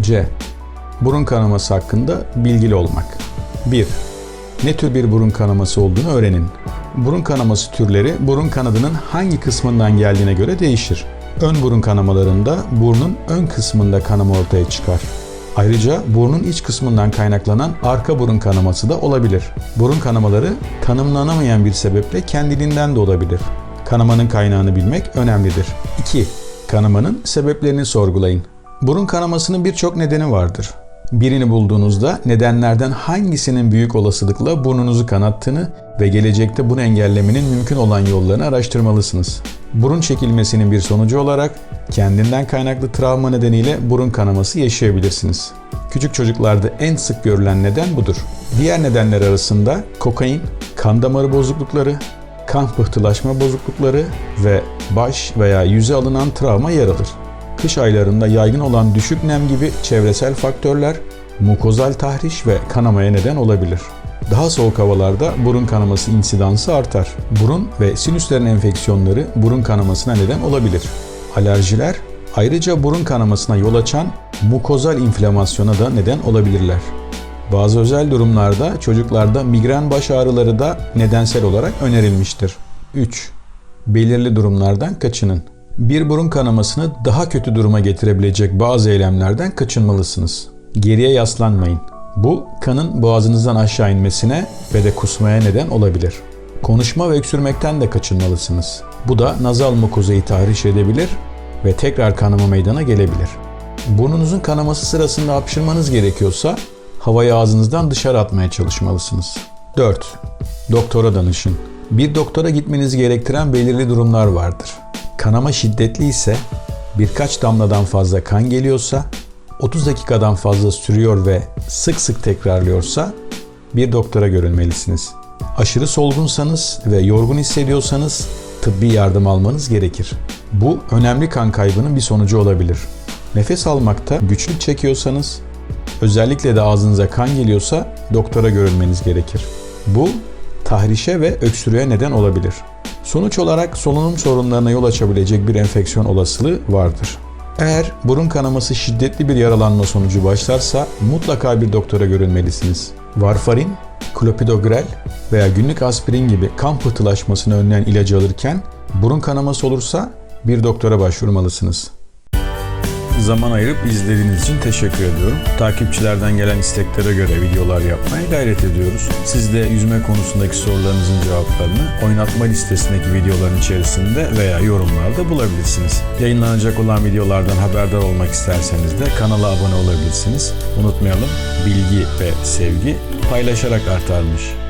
C. Burun kanaması hakkında bilgili olmak. 1. Ne tür bir burun kanaması olduğunu öğrenin. Burun kanaması türleri burun kanadının hangi kısmından geldiğine göre değişir. Ön burun kanamalarında burnun ön kısmında kanama ortaya çıkar. Ayrıca burnun iç kısmından kaynaklanan arka burun kanaması da olabilir. Burun kanamaları tanımlanamayan bir sebeple kendiliğinden de olabilir. Kanamanın kaynağını bilmek önemlidir. 2. Kanamanın sebeplerini sorgulayın. Burun kanamasının birçok nedeni vardır. Birini bulduğunuzda nedenlerden hangisinin büyük olasılıkla burnunuzu kanattığını ve gelecekte bunu engellemenin mümkün olan yollarını araştırmalısınız. Burun çekilmesinin bir sonucu olarak kendinden kaynaklı travma nedeniyle burun kanaması yaşayabilirsiniz. Küçük çocuklarda en sık görülen neden budur. Diğer nedenler arasında kokain, kan damarı bozuklukları, kan pıhtılaşma bozuklukları ve baş veya yüze alınan travma yer alır. Kış aylarında yaygın olan düşük nem gibi çevresel faktörler mukozal tahriş ve kanamaya neden olabilir. Daha soğuk havalarda burun kanaması insidansı artar. Burun ve sinüslerin enfeksiyonları burun kanamasına neden olabilir. Alerjiler ayrıca burun kanamasına yol açan mukozal inflamasyona da neden olabilirler. Bazı özel durumlarda çocuklarda migren baş ağrıları da nedensel olarak önerilmiştir. 3. Belirli durumlardan kaçının. Bir burun kanamasını daha kötü duruma getirebilecek bazı eylemlerden kaçınmalısınız. Geriye yaslanmayın. Bu kanın boğazınızdan aşağı inmesine ve de kusmaya neden olabilir. Konuşma ve öksürmekten de kaçınmalısınız. Bu da nazal mukozayı tahriş edebilir ve tekrar kanama meydana gelebilir. Burnunuzun kanaması sırasında hapşırmanız gerekiyorsa havayı ağzınızdan dışarı atmaya çalışmalısınız. 4. Doktora danışın. Bir doktora gitmenizi gerektiren belirli durumlar vardır. Kanama şiddetli ise, birkaç damladan fazla kan geliyorsa, 30 dakikadan fazla sürüyor ve sık sık tekrarlıyorsa bir doktora görünmelisiniz. Aşırı solgunsanız ve yorgun hissediyorsanız tıbbi yardım almanız gerekir. Bu önemli kan kaybının bir sonucu olabilir. Nefes almakta güçlük çekiyorsanız, özellikle de ağzınıza kan geliyorsa doktora görünmeniz gerekir. Bu tahrişe ve öksürüğe neden olabilir. Sonuç olarak solunum sorunlarına yol açabilecek bir enfeksiyon olasılığı vardır. Eğer burun kanaması şiddetli bir yaralanma sonucu başlarsa mutlaka bir doktora görünmelisiniz. Varfarin, klopidogrel veya günlük aspirin gibi kan pıhtılaşmasını önleyen ilacı alırken burun kanaması olursa bir doktora başvurmalısınız. Zaman ayırıp izlediğiniz için teşekkür ediyorum. Takipçilerden gelen isteklere göre videolar yapmaya gayret ediyoruz. Siz de yüzme konusundaki sorularınızın cevaplarını oynatma listesindeki videoların içerisinde veya yorumlarda bulabilirsiniz. Yayınlanacak olan videolardan haberdar olmak isterseniz de kanala abone olabilirsiniz. Unutmayalım bilgi ve sevgi paylaşarak artarmış.